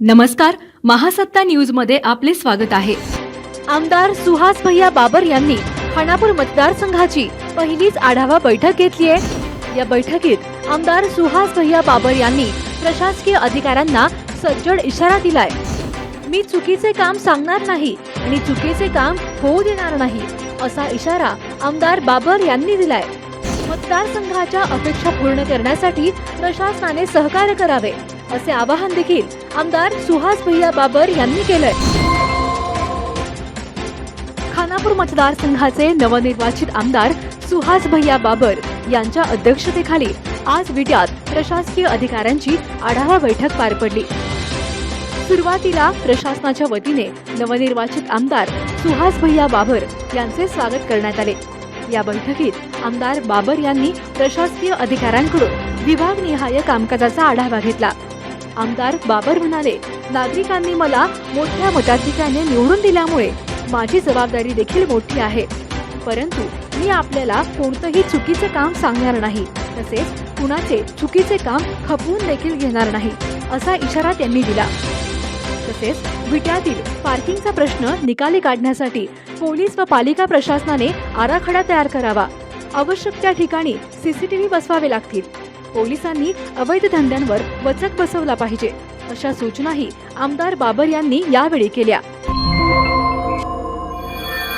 नमस्कार महासत्ता न्यूजमध्ये आपले स्वागत आहे. आमदार सुहास भैया बाबर यांनी खानापूर मतदारसंघाची पहिलीच आढावा बैठक घेतली आहे. या बैठकीत आमदार सुहास भैया बाबर यांनी प्रशासकीय अधिकाऱ्यांना सज्जड इशारा दिलाय. मी चुकीचे काम सांगणार नाही आणि चुकीचे काम होऊ देणार नाही असा इशारा आमदार बाबर यांनी दिलाय. मतदारसंघाच्या अपेक्षा पूर्ण करण्यासाठी प्रशासनाने सहकार्य करावे. असे आवाहन देखील आमदार सुहास भैया बाबर यांनी केलंय. खानापूर मतदारसंघाचे नवनिर्वाचित आमदार सुहास भैया बाबर यांच्या अध्यक्षतेखाली आज विट्यात प्रशासकीय अधिकाऱ्यांची आढावा बैठक पार पडली. सुरुवातीला प्रशासनाच्या वतीने नवनिर्वाचित आमदार सुहास भैया बाबर यांचे स्वागत करण्यात आले. या बैठकीत आमदार बाबर यांनी प्रशासकीय अधिकाऱ्यांकडून विभागनिहाय कामकाजाचा आढावा घेतला. आमदार बाबर म्हणाले नागरिकांनी मला मोठ्या मताधिक्याने निवडून दिल्यामुळे माझी जबाबदारी देखील मोठी आहे. परंतु मी आपल्याला कोणतंही चुकीचं काम सांगणार नाही. तसेच कुणाचे चुकीचे काम खपवून देखील घेणार नाही असा इशारा त्यांनी दिला. तसेच विट्यातील पार्किंगचा प्रश्न निकाली काढण्यासाठी पोलीस व पालिका प्रशासनाने आराखडा तयार करावा. आवश्यक त्या ठिकाणी सीसीटीव्ही बसवावे लागतील. पोलिसांनी अवैध धंद्यांवर वचक बसवला पाहिजे अशा सूचनाही आमदार बाबर यांनी यावेळी केल्या.